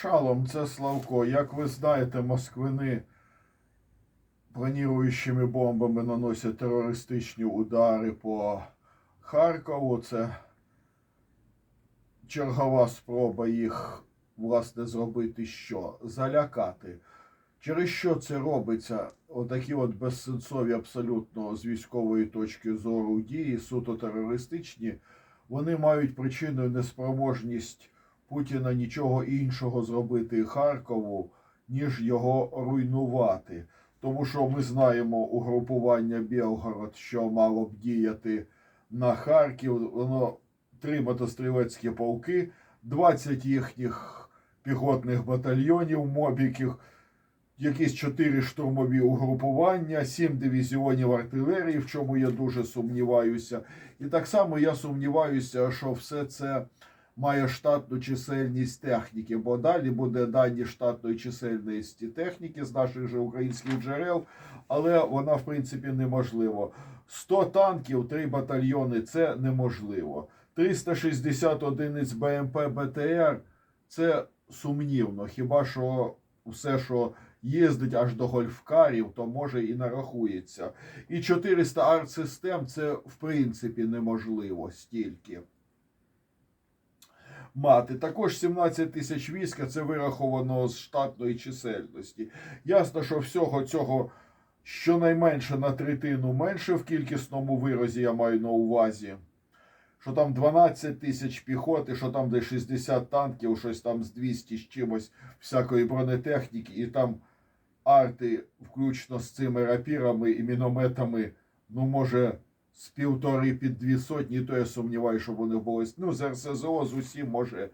Шалом, це Славко. Як ви знаєте, москвини планіруючими бомбами наносять терористичні удари по Харкову. Це чергова спроба їх, власне, зробити що? Залякати. Через що це робиться? Отакі от безсенсові абсолютно з військової точки зору дії, суто терористичні, вони мають причиною неспроможність Путіна нічого іншого зробити Харкову, ніж його руйнувати. Тому що ми знаємо угрупування Білгород, що мало б діяти на Харків. Воно три мотострілецькі полки, 20 їхніх піхотних батальйонів, мобіків, якісь чотири штурмові угрупування, сім дивізіонів артилерії, в чому я дуже сумніваюся. І так само я сумніваюся, що все це має штатну чисельність техніки, бо далі буде дані штатної чисельності техніки з наших же українських джерел, але вона в принципі неможлива. 100 танків, 3 батальйони це неможливо. 360 одиниць БМП БТР це сумнівно. Хіба що все, що їздить аж до гольфкарів, то може і нарахується. І 400 артсистем це в принципі неможливо стільки мати. Також 17 тисяч війська це вираховано з штатної чисельності. Ясно, що всього цього щонайменше на третину менше в кількісному виразі я маю на увазі. Що там 12 тисяч піхоти, що там де 60 танків, щось там з 200 з чимось всякої бронетехніки, і там арти, включно з цими рапірами і мінометами, ну може з півтори під дві сотні, то я сумніваюся, що вони були. Ну, з РСЗО з усім може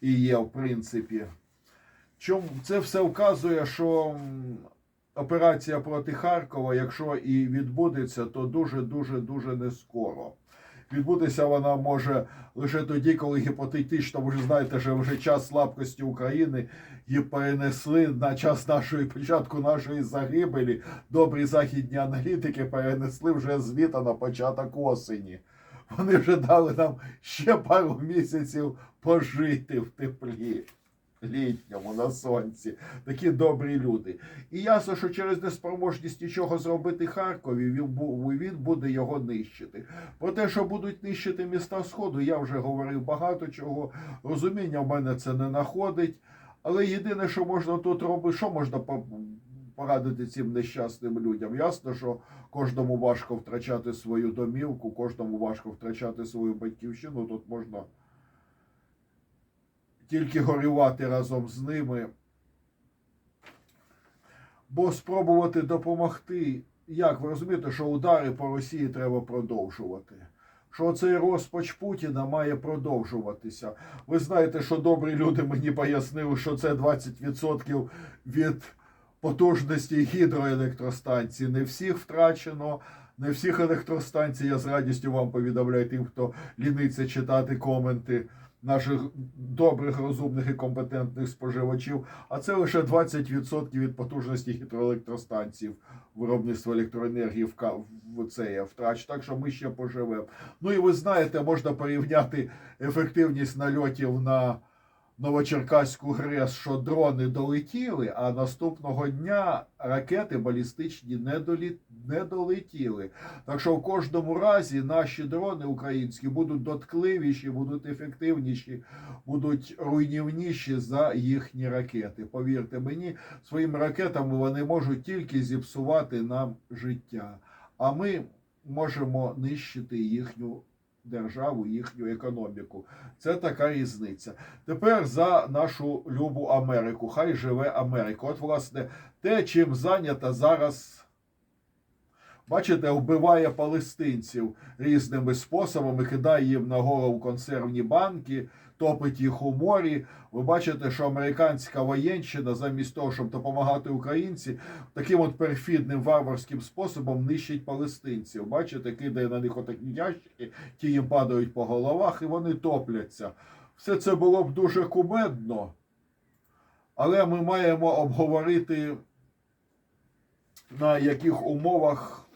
і є, в принципі. Чому це все вказує, що операція проти Харкова, якщо і відбудеться, то дуже дуже дуже не скоро. Відбутися вона може лише тоді, коли гіпотетично, ви ж знаєте, що вже час слабкості України її перенесли на час нашої початку нашої загибелі. Добрі західні аналітики перенесли вже з літа на початок осені. Вони вже дали нам ще пару місяців пожити в теплі літньому на сонці. Такі добрі люди. І ясно, що через неспроможність нічого зробити Харкові він буде його нищити. Про те, що будуть нищити міста Сходу, я вже говорив багато чого. Розуміння в мене це не находить. Але єдине, що можна тут робити, що можна порадити цим нещасним людям? Ясно, що кожному важко втрачати свою домівку, кожному важко втрачати свою батьківщину. Тут можна тільки горювати разом з ними. Бо спробувати допомогти, як ви розумієте, що удари по Росії треба продовжувати. Що цей розпач Путіна має продовжуватися. Ви знаєте, що добрі люди мені пояснили, що це 20% від потужності гідроелектростанцій. Не всіх втрачено, не всіх електростанцій. Я з радістю вам повідомляю тим, хто ліниться читати коменти наших добрих, розумних і компетентних споживачів. А це лише 20% від потужності гідроелектростанцій виробництва електроенергії в, в цей втрач. Так що ми ще поживемо. Ну і ви знаєте, можна порівняти ефективність нальотів на Новочеркаську ГРЕС, що дрони долетіли, а наступного дня ракети балістичні не, долі... не долетіли. Так що в кожному разі наші дрони українські будуть доткливіші, будуть ефективніші, будуть руйнівніші за їхні ракети. Повірте мені, своїми ракетами вони можуть тільки зіпсувати нам життя. А ми можемо нищити їхню державу, їхню економіку. Це така різниця. Тепер за нашу любу Америку. Хай живе Америка. От, власне, те, чим зайнята зараз. Бачите, вбиває палестинців різними способами, кидає їм на голову консервні банки, топить їх у морі. Ви бачите, що американська воєнщина, замість того, щоб допомагати українці, таким от перфідним варварським способом нищить палестинців. Бачите, кидає на них отакі ящики, ті їм падають по головах і вони топляться. Все це було б дуже кумедно, але ми маємо обговорити, на яких умовах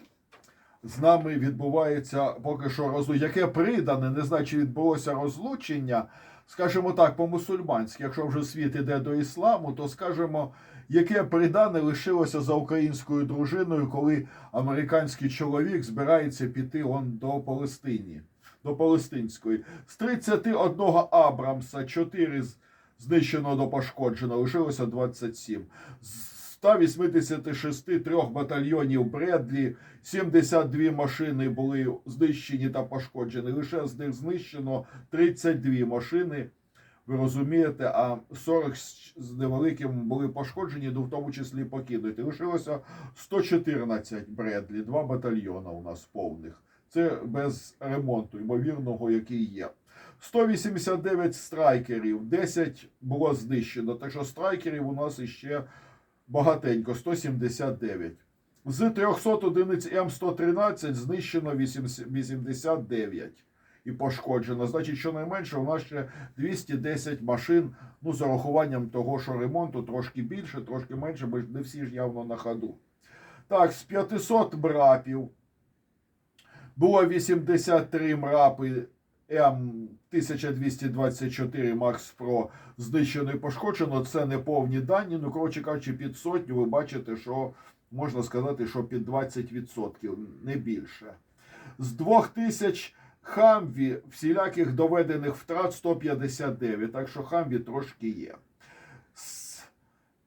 з нами відбувається поки що розлучення. Яке придане, не знаю, чи відбулося розлучення. скажімо так, по-мусульманськи, якщо вже світ іде до ісламу, то скажімо, яке придане лишилося за українською дружиною, коли американський чоловік збирається піти он до Палестині, до Палестинської. З 31 Абрамса 4 з- знищено до пошкоджено, лишилося 27. З 186 трьох батальйонів Бредлі 72 машини були знищені та пошкоджені. Лише з них знищено 32 машини. Ви розумієте, а 40 з з невеликим були пошкоджені, ну, в тому числі покинуті. Лишилося 114 Бредлі, два батальйона у нас повних. Це без ремонту, ймовірного, який є. 189 страйкерів, 10 було знищено. Так що страйкерів у нас іще багатенько, 179. З 300 одиниць М113 знищено 89 і пошкоджено. Значить, щонайменше у нас ще 210 машин. Ну, з урахуванням того, що ремонту трошки більше, трошки менше, бо не всі ж явно на ходу. Так, з 500 мрапів було 83 мрапи М1224 Макс Про знищено і пошкоджено. Це не повні дані. Ну, коротше кажучи, під сотню ви бачите, що можна сказати, що під 20%, не більше. З 2000 Хамві всіляких доведених втрат 159, так що Хамві трошки є. З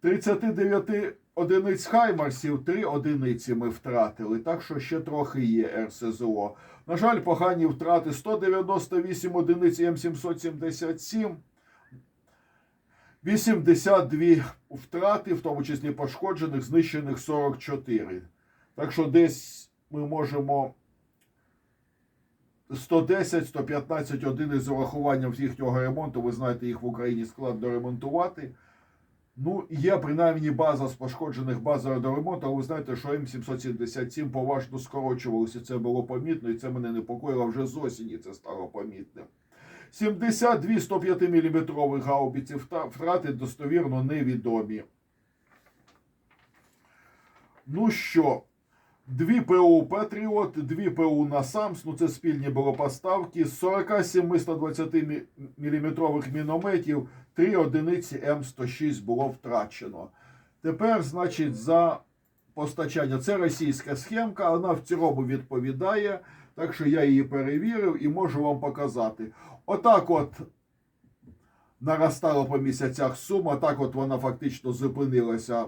39 одиниць Хаймарсів 3 одиниці ми втратили, так що ще трохи є РСЗО. На жаль, погані втрати 198 одиниць М777. 82 втрати, в тому числі пошкоджених, знищених 44. Так що десь ми можемо 110-115 одиниць з урахуванням їхнього ремонту. Ви знаєте, їх в Україні складно ремонтувати. Ну, є принаймні база з пошкоджених базою до ремонту, але ви знаєте, що М777 поважно скорочувалося. Це було помітно, і це мене непокоїло вже з осені. Це стало помітним. 72 105 мм гаубиці втрати достовірно невідомі. Ну що, дві ПУ Патріот, дві ПУ на САМС, ну це спільні було поставки, з 47 120 мм мінометів, три одиниці М106 було втрачено. Тепер, значить, за постачання. Це російська схемка, вона в цілому відповідає, так що я її перевірив і можу вам показати. Отак от наростала по місяцях сума, так от вона фактично зупинилася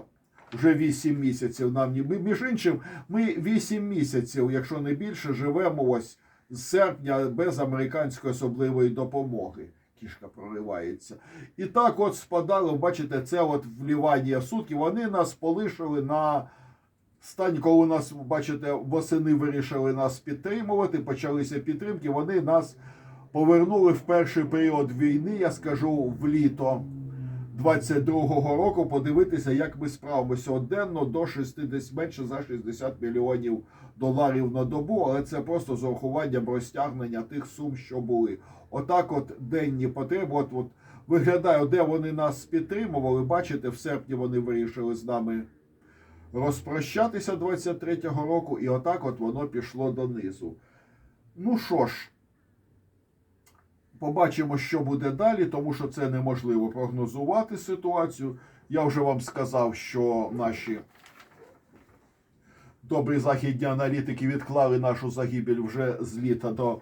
вже 8 місяців. Нам ні- ми, між іншим, ми 8 місяців, якщо не більше, живемо ось з серпня без американської особливої допомоги. Кішка проривається. І так от спадало, бачите, це от вливання сутки. Вони нас полишили на стані, коли нас, бачите, восени вирішили нас підтримувати, почалися підтримки, вони нас повернули в перший період війни, я скажу, в літо 22-го року, подивитися, як ми справимося оденно до 60, менше за 60 мільйонів доларів на добу, але це просто з урахуванням розтягнення тих сум, що були. Отак, от денні потреби, от, от виглядає, де вони нас підтримували. Бачите, в серпні вони вирішили з нами розпрощатися 23-го року, і отак от воно пішло донизу. Ну що ж, побачимо, що буде далі, тому що це неможливо прогнозувати ситуацію. Я вже вам сказав, що наші добрі західні аналітики відклали нашу загибель вже з літа до,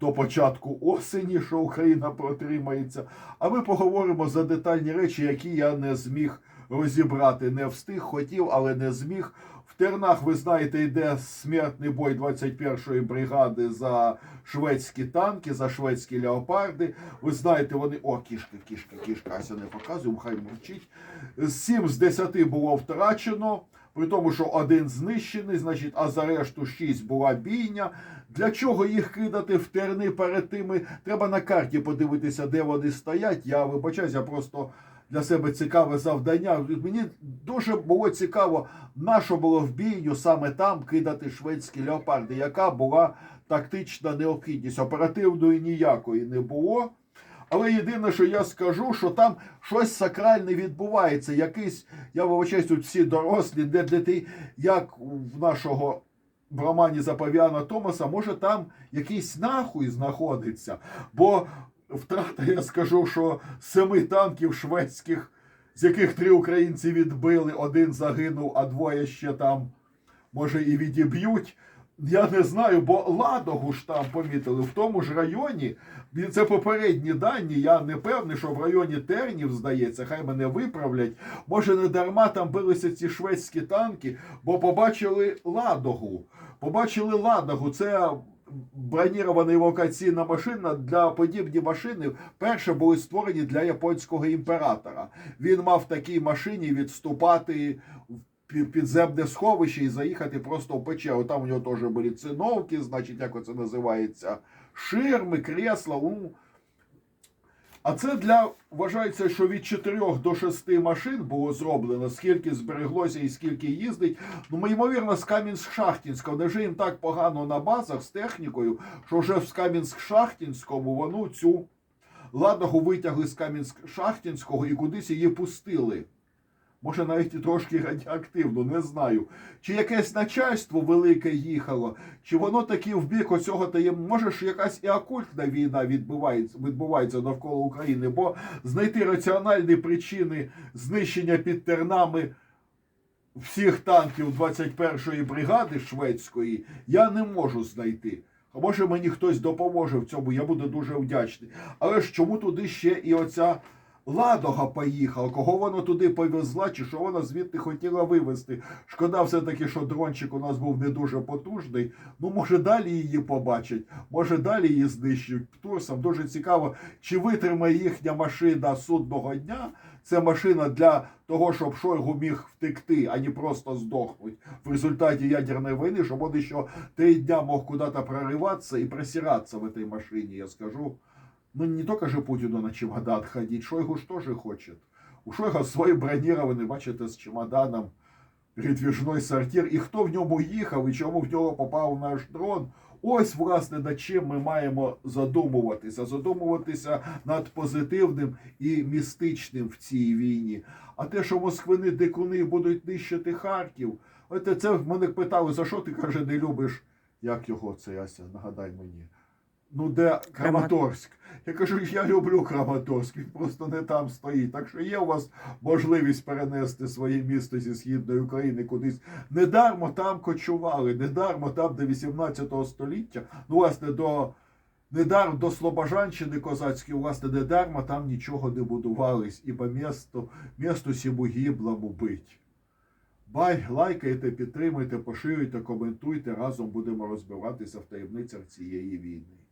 до початку осені, що Україна протримається. А ми поговоримо за детальні речі, які я не зміг розібрати. Не встиг, хотів, але не зміг. Тернах, ви знаєте, йде смертний бой 21-ї бригади за шведські танки, за шведські леопарди. Ви знаєте, вони. О, кішка, кішка, кішка, Ася не показує, хай мовчить. Сім з 10 було втрачено. При тому, що один знищений, значить, а за решту шість була бійня. Для чого їх кидати в терни перед тими? Треба на карті подивитися, де вони стоять. Я вибачаюсь, я просто для себе цікаве завдання. Мені дуже було цікаво, на що було в бійню саме там кидати шведські леопарди, яка була тактична необхідність. Оперативної ніякої не було. Але єдине, що я скажу, що там щось сакральне відбувається. Якийсь, я вибачаюсь, тут всі дорослі, де для ти, як в нашого в романі Запов'яна Томаса, може там якийсь нахуй знаходиться. Бо втрата, я скажу, що семи танків шведських, з яких три українці відбили, один загинув, а двоє ще там, може, і відіб'ють. Я не знаю, бо Ладогу ж там помітили в тому ж районі. Це попередні дані. Я не певний, що в районі Тернів, здається, хай мене виправлять. Може, не дарма там билися ці шведські танки, бо побачили Ладогу. Побачили Ладогу. Це бронірована евакуаційна машина для подібні машини перше були створені для японського імператора. Він мав в такій машині відступати в підземне сховище і заїхати просто в печеру. Там у нього теж були циновки, значить, як це називається, ширми, кресла. Ну, а це для вважається, що від 4 до 6 машин було зроблено, скільки збереглося і скільки їздить. Ну, ми, ймовірно, з Кам'янськ-Шахтінського. Невже їм так погано на базах з технікою, що вже в Кам'янськ-Шахтінському воно цю ладогу витягли з Кам'янськ-Шахтінського і кудись її пустили. Може, навіть і трошки радіоактивно, не знаю. Чи якесь начальство велике їхало, чи воно таки в бік оцього таєм. Може ж якась і окультна війна відбувається, відбувається навколо України, бо знайти раціональні причини знищення під тернами всіх танків 21-ї бригади шведської я не можу знайти. А може мені хтось допоможе в цьому, я буду дуже вдячний. Але ж чому туди ще і оця Ладога поїхала, кого вона туди повезла, чи що вона звідти хотіла вивезти. Шкода все-таки, що дрончик у нас був не дуже потужний. Ну, може, далі її побачать, може, далі її знищують. Турсам дуже цікаво, чи витримає їхня машина судного дня. Це машина для того, щоб Шойгу міг втекти, а не просто здохнуть в результаті ядерної війни, щоб он ще три дня мог куда-то прориватися і просиратися в этой машине, я скажу. Ну, не только же Путину на чемодан ходить, Шойгу ж тоже хочет. У Шойга свой бронірований, бачите, з чемоданом передвіжний сортир. І хто в ньому їхав і чому в нього попав наш дрон? Ось, власне, над чим ми маємо задумуватися. Задумуватися над позитивним і містичним в цій війні. А те, що москвини дикуни будуть нищити Харків, це мене питали, за що ти каже, не любиш? Як його це Яся? Нагадай мені. Ну, де Краматорськ? Я кажу, я люблю Краматорськ, він просто не там стоїть. Так що є у вас можливість перенести своє місто зі східної України кудись. Недармо там кочували, недармо там до 18 століття, ну, власне, до. Недармо до Слобожанщини козацької, власне, недармо там нічого не будувались, ібо місто, місто сіму гіблому бить. Бай, лайкайте, підтримуйте, поширюйте, коментуйте. Разом будемо розбиратися в таємницях цієї війни.